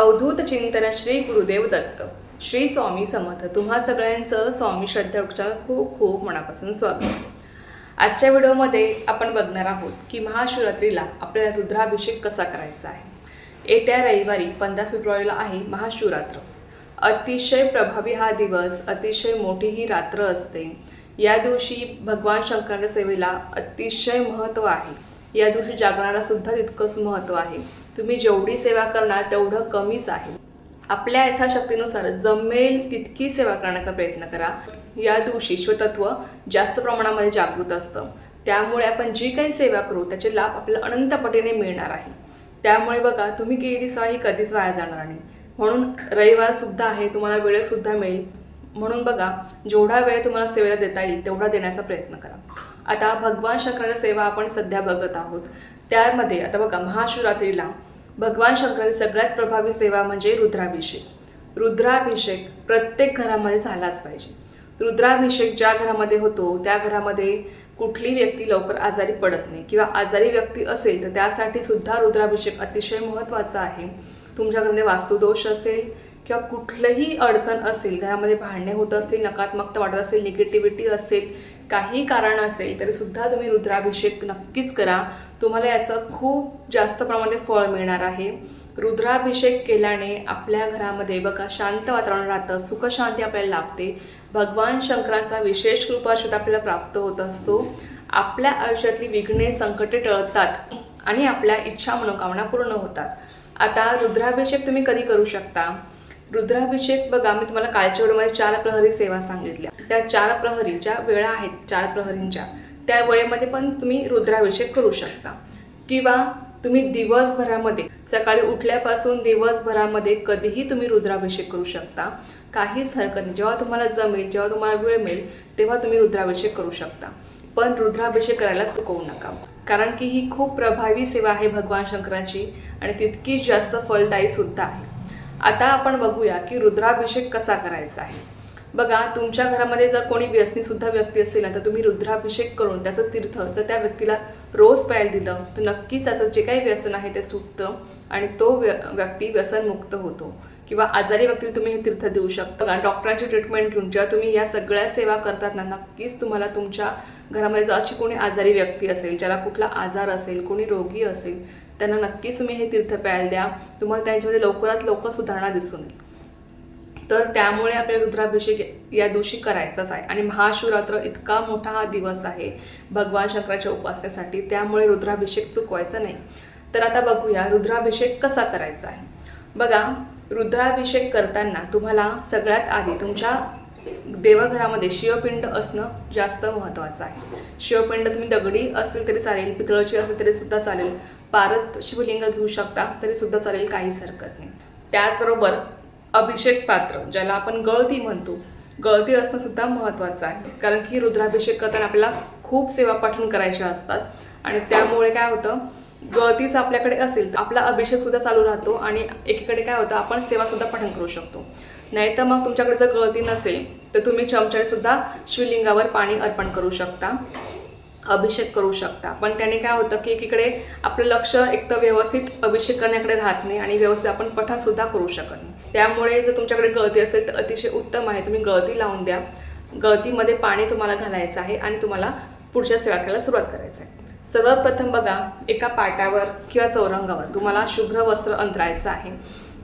अवधूत चिंतन श्री गुरुदेव दत्त. श्री स्वामी समर्थ. तुम्हा सगळ्यांचं स्वामी श्रद्धा खूप खूप मनापासून स्वागत. आजच्या व्हिडिओमध्ये आपण बघणार आहोत की महाशिवरात्रीला आपल्याला रुद्राभिषेक कसा करायचा आहे? येत्या रविवारी पंधरा फेब्रुवारीला आहे महाशिवरात्र. अतिशय प्रभावी हा दिवस अतिशय मोठी ही रात्र असते. या दिवशी भगवान शंकराच्या सेवेला अतिशय महत्त्व आहे. या दिवशी जागरणाला सुद्धा तितकंच महत्त्व आहे. तुम्ही जेवढी सेवा करणार तेवढं कमीच आहे. आपल्या यथाशक्तीनुसार जमेल तितकी सेवा करण्याचा प्रयत्न करा. या दिवशी शिवतत्व जास्त प्रमाणामध्ये जागृत असतं. त्यामुळे आपण जी काही सेवा करू त्याचे लाभ आपल्याला अनंत पटीने मिळणार आहे. त्यामुळे बघा तुम्ही केलेली सेवा ही कधीच वाया जाणार नाही. म्हणून रविवारसुद्धा आहे तुम्हाला वेळसुद्धा मिळेल. म्हणून बघा जेवढा वेळ तुम्हाला सेवेला देता येईल तेवढा देण्याचा प्रयत्न करा. आता भगवान शंकर सेवा आपण सध्या बघत आहोत. त्यामध्ये आता बघा महाशिवरात्रीला भगवान शंकर सगळ्यात प्रभावी सेवा म्हणजे रुद्राभिषेक. रुद्राभिषेक प्रत्येक घरामध्ये झालाच पाहिजे. रुद्राभिषेक ज्या घरामध्ये होतो त्या घरामध्ये कुठली व्यक्ती लवकर आजारी पडत नाही किंवा आजारी व्यक्ती असेल तर त्यासाठी सुद्धा रुद्राभिषेक अतिशय महत्त्वाचा आहे. तुमच्या वास्तुदोष असेल किंवा कुठलंही अडचण असेल घरामध्ये भांडणे होत असतील नकारात्मकता वाटत असेल निगेटिव्हिटी असेल काही कारण असेल तरी सुद्धा तुम्ही रुद्राभिषेक नक्कीच करा. तुम्हाला याचं खूप जास्त प्रमाणात फळ मिळणार आहे. रुद्राभिषेक केल्याने आपल्या घरामध्ये बघा शांत वातावरण राहतं सुखशांती आपल्याला लाभते. भगवान शंकराचा विशेष कृपाशुद्ध आपल्याला प्राप्त होत असतो. आपल्या आयुष्यातली विघ्ने संकटे टळतात आणि आपल्या इच्छा मनोकामना पूर्ण होतात. आता रुद्राभिषेक तुम्ही कधी करू शकता? रुद्राभिषेक बघा मी तुम्हाला कालच्या वेळेमध्ये चार प्रहरी सेवा सांगितल्या. त्या चार प्रहरी ज्या वेळा आहेत चार प्रहरींच्या त्या वेळेमध्ये पण तुम्ही रुद्राभिषेक करू शकता. किंवा तुम्ही दिवसभरामध्ये सकाळी उठल्यापासून दिवसभरामध्ये कधीही तुम्ही रुद्राभिषेक करू शकता. काहीच हरकत नाही. जेव्हा तुम्हाला जमेल जेव्हा तुम्हाला वेळ मिळेल तेव्हा तुम्ही रुद्राभिषेक करू शकता. पण रुद्राभिषेक करायला चुकवू नका. कारण की ही खूप प्रभावी सेवा आहे भगवान शंकराची आणि तितकीच जास्त फलदायी सुद्धा आहे. आता आपण बघूया की रुद्राभिषेक कसा करायचा आहे. बघा तुमच्या घरामध्ये जर कोणी व्यसनीसुद्धा व्यक्ती असेल ना तर तुम्ही रुद्राभिषेक करून त्याचं तीर्थ जर त्या व्यक्तीला रोज प्यायला दिलं तर नक्कीच त्याचं जे काही व्यसन आहे ते सुटतं आणि तो व्य व्यक्ती व्यसनमुक्त होतो. किंवा आजारी व्यक्तीला तुम्ही हे तीर्थ देऊ शकता. कारण डॉक्टरांची ट्रीटमेंट घेऊन जेव्हा तुम्ही या सगळ्या सेवा करतात ना नक्कीच तुम्हाला तुमच्या घरामध्ये जर अशी कोणी आजारी व्यक्ती असेल ज्याला कुठला आजार असेल कोणी रोगी असेल त्यांना नक्कीच तुम्ही हे तीर्थ प्यायला द्या. तुम्हाला त्यांच्यामध्ये लवकरात लवकर सुधारणा दिसून येईल. तर त्यामुळे आपल्याला रुद्राभिषेक या दिवशी करायचाच आहे. आणि महाशिवरात्र इतका मोठा हा दिवस आहे भगवान शंकराच्या उपासनेसाठी. त्यामुळे रुद्राभिषेक चुकवायचा नाही. तर आता बघूया रुद्राभिषेक कसा करायचा आहे? बघा रुद्राभिषेक करताना तुम्हाला सगळ्यात आधी तुमच्या देवघरामध्ये शिवपिंड असणं जास्त महत्त्वाचं आहे. शिवपिंड तुम्ही दगडी असेल तरी चालेल पितळची असेल तरी सुद्धा चालेल. पारत शिवलिंग घेऊ शकता तरी सुद्धा चालेल काहीच हरकत नाही. त्याचबरोबर अभिषेक पात्र ज्याला आपण गळती म्हणतो गळती असणं सुद्धा महत्त्वाचं आहे. कारण की रुद्राभिषेक करताना आपल्याला खूप सेवा पठण करायच्या असतात. आणि त्यामुळे काय होतं गळतीच आपल्याकडे असेल तर आपला अभिषेक सुद्धा चालू राहतो आणि एकीकडे काय होतं आपण सेवा सुद्धा पठण करू शकतो. नाही तर मग तुमच्याकडे जर गळती नसेल तर तुम्ही चमच्याने सुद्धा शिवलिंगावर पाणी अर्पण करू शकता अभिषेक करू शकता. पण त्याने काय होतं की एकीकडे आपलं लक्ष एक तर व्यवस्थित अभिषेक करण्याकडे राहत नाही आणि व्यवस्थित आपण पठणसुद्धा करू शकत नाही. त्यामुळे जर तुमच्याकडे गळती असेल तर अतिशय उत्तम आहे. तुम्ही गळती लावून द्या. गळतीमध्ये पाणी तुम्हाला घालायचं आहे आणि तुम्हाला पुढच्या सेवा करायला सुरुवात करायचं आहे. सर्वप्रथम बघा एका पाटावर किंवा चौरंगावर तुम्हाला शुभ्र वस्त्र अंतरायचं आहे.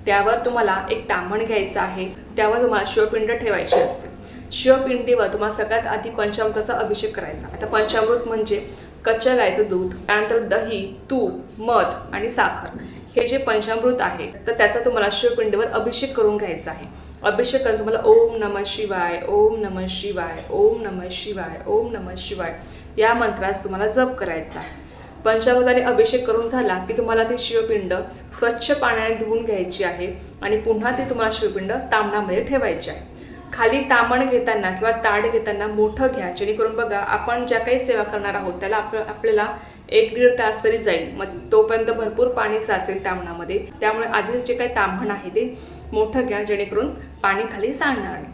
त्यावर तुम्हाला एक तांबण घ्यायचं आहे. त्यावर तुम्हाला शिवपिंड ठेवायची असते. शिवपिंडीवर तुम्हाला सगळ्यात आधी पंचामृताचा अभिषेक करायचा. आता पंचामृत म्हणजे कच्च्या गायचं दूध त्यानंतर दही तूप मध आणि साखर. हे जे पंचामृत आहे तर त्याचा तुम्हाला शिवपिंडीवर अभिषेक करून घ्यायचा आहे. अभिषेक करून तुम्हाला ओम नम शिवाय ओम नम शिवाय ओम नम शिवाय ओम नम शिवाय. या मंत्रास तुम्हाला जप करायचा आहे. पंचामृताने अभिषेक करून झाला की तुम्हाला ती शिवपिंड स्वच्छ पाण्याने धुवून घ्यायची आहे आणि पुन्हा ती तुम्हाला शिवपिंड तांबणामध्ये ठेवायची आहे. खाली तामण घेताना किंवा ताड घेताना मोठं घ्या जेणेकरून बघा आपण ज्या काही सेवा करणार आहोत त्याला आप आपल्याला एक दीड तास तरी जाईल. मग तोपर्यंत भरपूर पाणी साचेल तामणामध्ये. त्यामुळे आधीच जे काही तांबण आहे ते मोठं घ्या जेणेकरून पाणी खाली सांडणार नाही.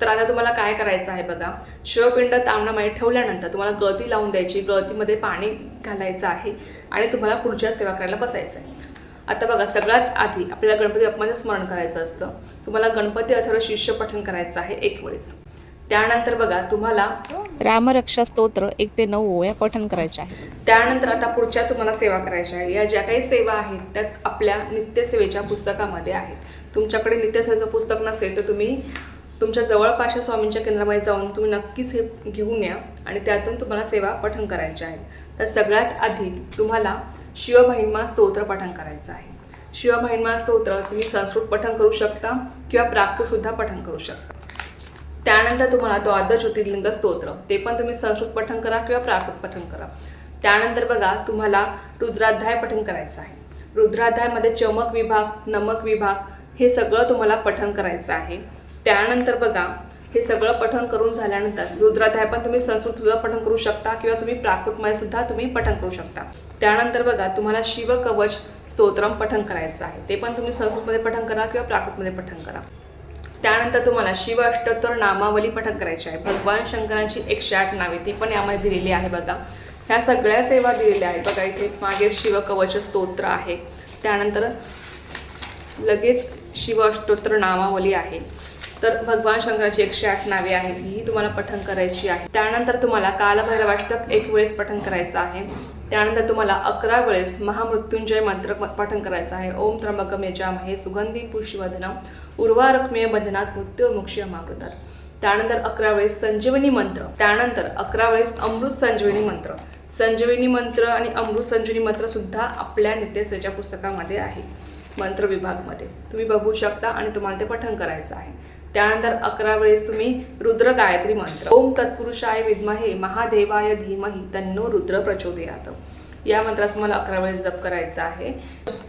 तर आता तुम्हाला काय करायचं आहे बघा. शिवपिंड तांबणामध्ये ठेवल्यानंतर तुम्हाला गळती लावून द्यायची गळतीमध्ये पाणी घालायचं आहे आणि तुम्हाला पुढच्या सेवा करायला बसायचं आहे आता बघा सगळ्यात आधी आपल्याला गणपती बाप्पाचं स्मरण करायचं असतं. तुम्हाला गणपती अथर्व शिष्य पठण करायचं आहे एक वेळेस. त्यानंतर बघा तुम्हाला रामरक्षा स्तोत्र एक ते नऊ ओव्या पठण करायच्या आहेत त्यानंतर आता पुढच्या तुम्हाला सेवा करायच्या आहे. या ज्या काही सेवा आहेत त्यात आपल्या नित्यसेवेच्या पुस्तकामध्ये आहेत. तुमच्याकडे नित्यसेवेचं पुस्तक नसेल तर तुम्ही तुमच्या जवळपासच्या स्वामींच्या केंद्रामध्ये जाऊन तुम्ही नक्कीच हे घेऊन या आणि त्यातून तुम्हाला सेवा पठण करायच्या आहे. तर सगळ्यात आधी तुम्हाला शिवमहिमा स्तोत्र पठण करायचं आहे. शिवमहिमा स्तोत्र तुम्ही संस्कृत पठण करू शकता किंवा प्राकृतसुद्धा पठण करू शकता. त्यानंतर तुम्हाला तो आदर ज्योतिर्लिंग स्तोत्र ते पण तुम्ही संस्कृत पठण करा किंवा प्राकृत पठण करा. त्यानंतर बघा तुम्हाला रुद्राध्याय पठण करायचं आहे. रुद्राध्यायमध्ये चमक विभाग नमक विभाग हे सगळं तुम्हाला पठण करायचं आहे. त्यानंतर बघा हे सगळं पठण करून झाल्यानंतर रुद्राध्याय पण तुम्ही संस्कृत सुद्धा पठण करू शकता किंवा तुम्ही प्राकृतमध्ये सुद्धा तुम्ही पठण करू शकता. त्यानंतर बघा तुम्हाला शिवकवच स्तोत्रम पठण करायचं आहे. ते पण तुम्ही संस्कृतमध्ये पठण करा किंवा प्राकृतमध्ये पठण करा. त्यानंतर तुम्हाला शिव अष्टोत्तर नामावली पठण करायची आहे. भगवान शंकरांची एकशे आठ नावे ती पण यामध्ये दिलेली आहे बघा. ह्या सगळ्या सेवा दिलेल्या आहेत बघा इथे. मागे शिवकवच स्तोत्र आहे. त्यानंतर लगेच शिव अष्टोत्तर नामावली आहे. तर भगवान शंकराची एकशे आठ नावे आहेत ही तुम्हाला पठण करायची आहे. त्यानंतर तुम्हाला कालभैरवाष्टक एक वेळेस पठण करायचं आहे. त्यानंतर तुम्हाला अकरा वेळेस महामृत्युंजय मंत्र पठन पठण करायचं आहे. ओम त्र्यंबकम यजामहे सुगंधी पुष्यवदनम उर्वारुक्मिय बंधनात मृत्यू मोक्ष त्यानंतर अकरा वेळेस संजीवनी मंत्र त्यानंतर अकरा वेळेस अमृत संजीवनी मंत्र. संजीवनी मंत्र आणि अमृत संजीवनी मंत्र सुद्धा आपल्या नित्यसेच्या पुस्तकामध्ये आहे मंत्र विभागमध्ये. तुम्ही बघू शकता आणि तुम्हाला ते पठण करायचं आहे. त्यानंतर अकरा वेळेस तुम्ही रुद्र गायत्री मंत्र. ओम तत्पुरुषाय विद्महे महादेवाय धीमही तन्नो रुद्र प्रचोदयात. या मंत्रास तुम्हाला अकरा वेळेस जप करायचा आहे.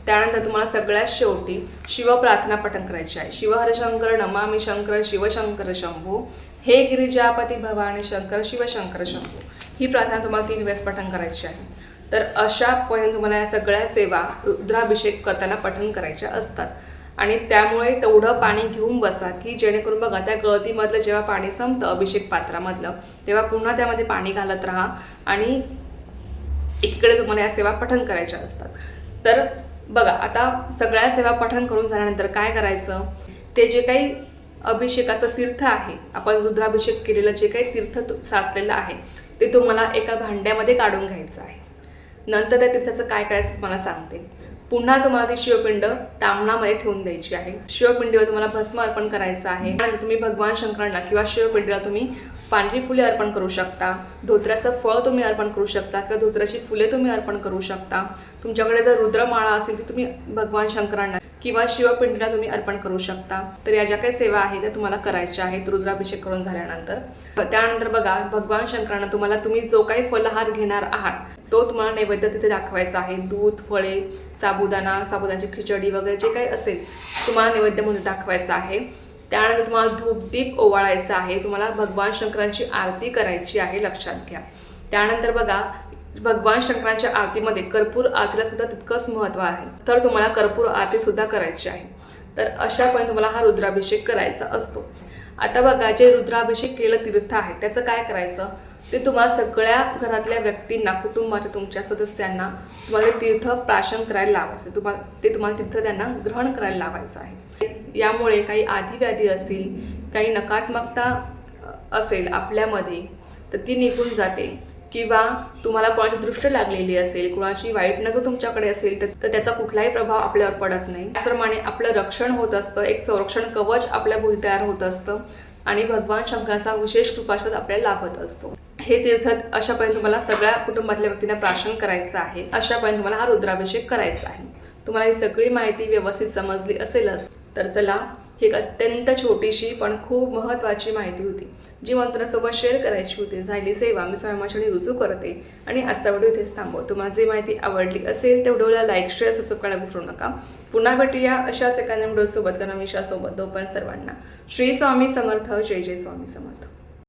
त्यानंतर तुम्हाला सगळ्यात शेवटी शिवप्रार्थना पठण करायची आहे. शिवहर शंकर नमामि शंकर शिवशंकर शंभू हे गिरिजापती भवानी शंकर शिवशंकर शंभू. ही प्रार्थना तुम्हाला तीन वेळेस पठण करायची आहे. तर अशा पॉईंट तुम्हाला या सगळ्या सेवा रुद्राभिषेक करताना पठण करायच्या असतात. आणि त्यामुळे तेवढं पाणी घेऊन बसा की जेणेकरून बघा त्या गळतीमधलं जेव्हा पाणी संपतं अभिषेक पात्रामधलं तेव्हा पुन्हा त्यामध्ये पाणी घालत राहा आणि एकीकडे तुम्हाला या सेवा पठण करायच्या असतात. तर बघा आता सगळ्या सेवा पठण करून झाल्यानंतर काय करायचं? ते जे काही अभिषेकाचं तीर्थ आहे आपण रुद्राभिषेक केलेलं जे काही तीर्थ तु- साचलेलं आहे ते तुम्हाला एका भांड्यामध्ये काढून घ्यायचं आहे. नंतर त्या तीर्थाचं काय करायचं तुम्हाला सांगते. पुन्हा तुम्हाला ती शिवपिंड तांबणामध्ये ठेवून द्यायची आहे. शिवपिंडीवर तुम्हाला भस्म अर्पण करायचं आहे. त्यानंतर तुम्ही भगवान शंकरांना किंवा शिवपिंडीला तुम्ही पांढरी फुले अर्पण करू शकता. धोत्र्याचं फळ तुम्ही अर्पण करू शकता किंवा धोत्र्याची फुले तुम्ही अर्पण करू शकता. तुमच्याकडे जर रुद्रमाळा असेल ती तुम्ही भगवान शंकरांना किंवा शिवपिंडीला तुम्ही अर्पण करू शकता. तर या ज्या काही सेवा आहेत त्या तुम्हाला करायच्या आहेत रुद्राभिषेक करून झाल्यानंतर. त्यानंतर बघा भगवान शंकरांना तुम्हाला तुम्ही जो काही फलहार घेणार आहात तो तुम्हाला नैवेद्य तिथे दाखवायचा आहे. दूध फळे साबुदाणा साबुदाण्याची खिचडी वगैरे जे काही असेल तुम्हाला नैवेद्य म्हणून दाखवायचं आहे. त्यानंतर तुम्हाला धूपदीप ओवाळायचा आहे. तुम्हाला भगवान शंकरांची आरती करायची आहे लक्षात घ्या. त्यानंतर बघा भगवान शंकरांच्या आरतीमध्ये कर्पूर आरतीला सुद्धा तितकंच महत्त्व आहे. तर तुम्हाला कर्पूर आरती सुद्धा करायची आहे. तर अशापणे तुम्हाला हा रुद्राभिषेक करायचा असतो. आता बघा जे रुद्राभिषेक केलं तीर्थ आहे त्याचं काय करायचं? ते तुम्हाला सगळ्या घरातल्या व्यक्तींना कुटुंबाच्या तुमच्या सदस्यांना तुम्हाला तीर्थ प्राशन करायला लावायचं. तुम्हाला ते तुम्हाला तीर्थ त्यांना ग्रहण करायला लावायचं आहे. यामुळे काही आधीव्याधी असतील काही नकारात्मकता असेल आपल्यामध्ये तर ती निघून जाते. किंवा तुम्हाला कोणाची दृष्ट लागलेली असेल कोणाची वाईट नजर तुमच्याकडे असेल तर त्याचा कुठलाही प्रभाव आपल्यावर पडत नाही. त्याचप्रमाणे आपलं रक्षण होत असतं एक संरक्षण कवच आपल्या भोवती तयार होत असतं आणि भगवान शंकराचा विशेष कृपाश्वाद आपल्याला लाभत असतो. हे तीर्थ अशापर्यंत तुम्हाला सगळ्या कुटुंबातल्या व्यक्तींना प्राशन करायचं आहे. अशापर्यंत तुम्हाला हा रुद्राभिषेक करायचा आहे. तुम्हाला ही सगळी माहिती व्यवस्थित समजली असेलच तर चला ही एक अत्यंत छोटीशी पण खूप महत्त्वाची माहिती होती जी मंत्रासोबत शेअर करायची होती. झाली सेवा. मी स्वयंमाच्याने रुजू करते आणि आजचा व्हिडिओ इथेच थांबव तुम्हाला जी माहिती आवडली असेल त्या व्हिडिओला लाईक शेअर सबस्क्राईब करायला विसरू नका. पुन्हा भेटूया अशाच एखाद्या व्हिडिओसोबत. कारण विषयासोबत दोपन सर्वांना श्री स्वामी समर्थ. जय जय स्वामी समर्थ.